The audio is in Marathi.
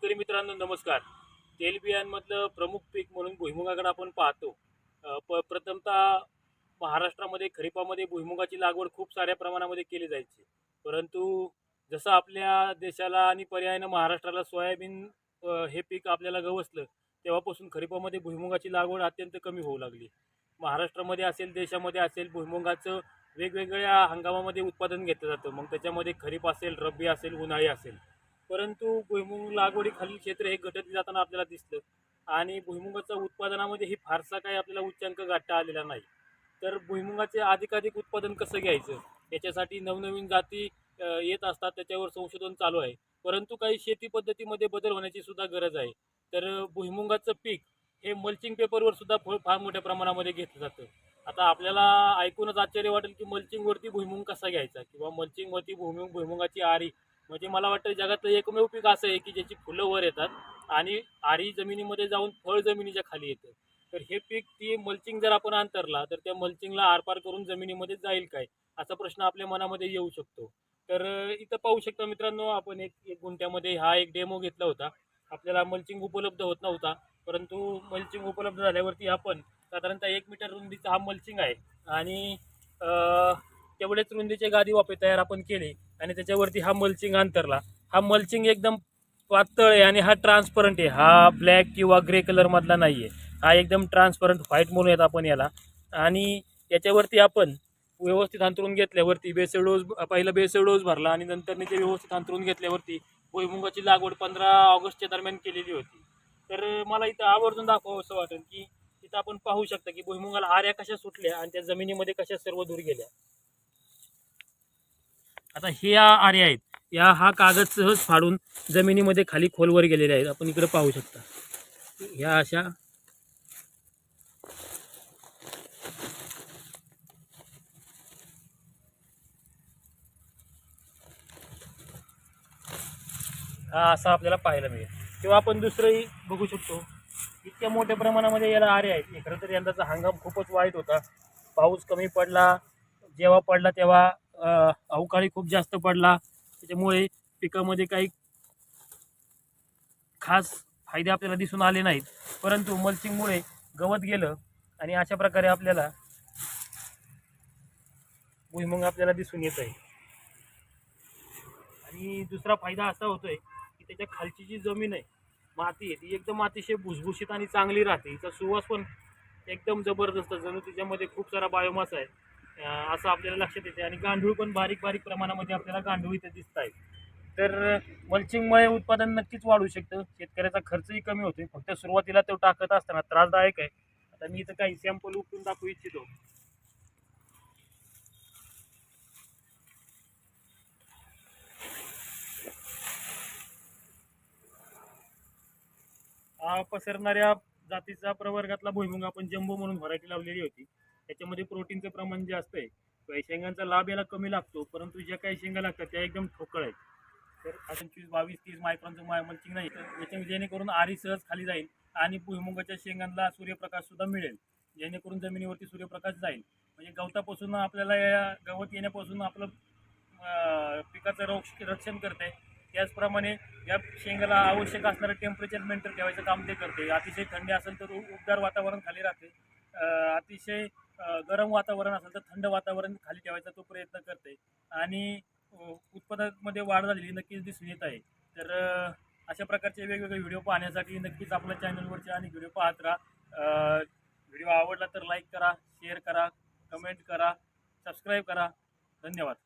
शेतकरी मित्रांनो नमस्कार. तेलबियांमधलं प्रमुख पीक म्हणून भुईमुगाकडे आपण पाहतो. प प्रथमतः महाराष्ट्रामध्ये खरीपामध्ये भुईमुगाची लागवड खूप साऱ्या प्रमाणामध्ये केली जायची. परंतु जसं आपल्या देशाला आणि पर्यायानं महाराष्ट्राला सोयाबीन हे पीक आपल्याला गवसलं तेव्हापासून खरीपामध्ये भुईमुगाची लागवड अत्यंत कमी होऊ लागली. महाराष्ट्रामध्ये असेल देशामध्ये असेल भुईमुगाचं वेगवेगळ्या हंगामामध्ये उत्पादन घेतलं जातं. मग त्याच्यामध्ये खरीप असेल रब्बी असेल उन्हाळी असेल. परंतु भुईमुग लागवडीखालील क्षेत्र हे घटत जाताना आपल्याला दिसलं. आणि भुईमुगाच्या उत्पादनामध्ये ही फारसा काही आपल्याला उच्चांक गाठता आलेला नाही. तर भुईमुगाचे अधिकाधिक उत्पादन कसं घ्यायचं? याच्यासाठी नवनवीन जाती येत असतात त्याच्यावर संशोधन चालू आहे. परंतु काही शेती पद्धतीमध्ये बदल होण्याची सुद्धा गरज आहे. तर भुईमुगाचं पीक हे मल्चिंग पेपरवर सुद्धा फळ फार मोठ्या प्रमाणामध्ये घेतलं जातं. आता आपल्याला ऐकूनच आश्चर्य वाटेल की मल्चिंगवरती भुईमुंग कसा घ्यायचा? किंवा मल्चिंगवरती भुईमुग भुईमुगाची आरी म्हणजे मला वाटतं जगातलं एकमेव पीक असं आहे की ज्याची फुलं वर येतात आणि आरी जमिनीमध्ये जाऊन फळ जमिनीच्या खाली येतं. तर हे पीक ती मल्चिंग जर आपण अंतरला तर त्या मल्चिंगला आरपार करून जमिनीमध्ये जाईल काय? असा प्रश्न आपल्या मनामध्ये येऊ शकतो. तर इथं पाहू शकता मित्रांनो आपण एक एक गुंठ्यामध्ये हा एक डेमो घेतला होता. आपल्याला मल्चिंग उपलब्ध होत नव्हता परंतु मल्चिंग उपलब्ध झाल्यावरती आपण साधारणतः एक मीटर रुंदीचा हा मल्चिंग आहे. आणि तेवढेच रुंदीचे गादी वापे तयार आपण केले आणि त्याच्यावरती हा मल्चिंग अंतरला. हा मल्चिंग एकदम पातळ आहे आणि हा ट्रान्सपरंट आहे. हा ब्लॅक किंवा ग्रे कलरमधला नाही आहे हा एकदम ट्रान्सपरंट व्हाईट म्हणूयात आपण याला. आणि याच्यावरती आपण व्यवस्थित अंतरून घेतल्यावरती बेसळ डोस पहिला बेसळ डोस भरला आणि नंतर ते व्यवस्थित अंतरून घेतल्यावरती भुईमुगाची लागवड पंधरा ऑगस्टच्या दरम्यान केलेली होती. तर मला इथं आवर्जून दाखवावं असं वाटेल की तिथं आपण पाहू शकता की भुईमुगाला आऱ्या कशा सुटल्या आणि त्या जमिनीमध्ये कशा सर्व दूर गेल्या. आता हे या आरे आहेत. या हा कागद सहज फाडून जमिनीमध्ये खाली खोलवर गेलेले आहेत. आपण इकडे पाहू शकता. ह्या अशा. हा असा आपल्याला पाहायला मिळेल. किंवा आपण दुसरंही बघू शकतो. इतक्या मोठ्या प्रमाणामध्ये याला आरे आहेत. खरं तर यंदाचा हंगाम खूपच वाईट होता. पाऊस कमी पडला. जेव्हा पडला तेव्हा अवकाळी खूप जास्त पडला. त्याच्यामुळे पिकामध्ये काही खास फायदे आपल्याला दिसून आले नाहीत. परंतु मल्चिंगमुळे गवत गेलं आणि अशा प्रकारे आपल्याला भुईमुंग आपल्याला दिसून येत आहे आणि दुसरा फायदा असा होतोय की त्याच्या खालची जी जमीन आहे माती आहे ती एकदम अतिशय भुसभुशीत आणि चांगली राहते. हिचा सुवास पण एकदम जबरदस्त जणू तिच्यामध्ये खूप सारा बायोमास आहे. असं आपल्याला लक्षात येते आणि गांडूळ पण बारीक बारीक प्रमाणामध्ये आपल्याला गांडूळ इथे दिसत आहेत तर मल्चिंगमुळे उत्पादन नक्कीच वाढू शकतं. शेतकऱ्याचा खर्चही कमी होतोय. फक्त सुरुवातीला तो टाकत असताना त्रासदायक आहे. आता मी इथं काही सॅम्पल उपटून दाखवू इच्छितो. पसरणाऱ्या जातीचा प्रवर्गातला भुईमुंग आपण जम्बो म्हणून व्हरायटी लावलेली होती. त्याच्यामध्ये प्रोटीनचं प्रमाण जास्त आहे. काही शेंगांचा लाभ याला कमी लागतो परंतु ज्या काही शेंगा लागतात त्या एकदम ठोकळ आहेत. तर पंचवीस बावीस तीस मायक्रॉनचं माय मल्चिंग नाही. तर याच्या जेणेकरून आरी सहज खाली जाईल आणि भुईमुगाच्या शेंगांना सूर्यप्रकाश सुद्धा मिळेल. जेणेकरून जमिनीवरती सूर्यप्रकाश जाईल. म्हणजे गवतापासून आपल्याला या गवत येण्यापासून आपलं पिकाचं रक्ष रक्षण करते. त्याचप्रमाणे या शेंगाला आवश्यक असणारं टेम्परेचर मेंटेन ठेवायचं काम ते करते. अतिशय थंडी असेल तर उबदार वातावरण खाली राहते. अतिशय गरम वातावरण असेल तर थंड वातावरण खाली ठेवायचा तो प्रयत्न करते. आणि उत्पादनामध्ये वाढ झालेली नक्कीच दिसून येत आहे. तर अशा प्रकारचे वेगवेगळे व्हिडिओ पाहण्यासाठी नक्कीच आपल्या चॅनलवरचे आणि व्हिडिओ पाहत राहा. व्हिडिओ आवडला तर लाईक करा शेअर करा कमेंट करा सबस्क्राईब करा. धन्यवाद.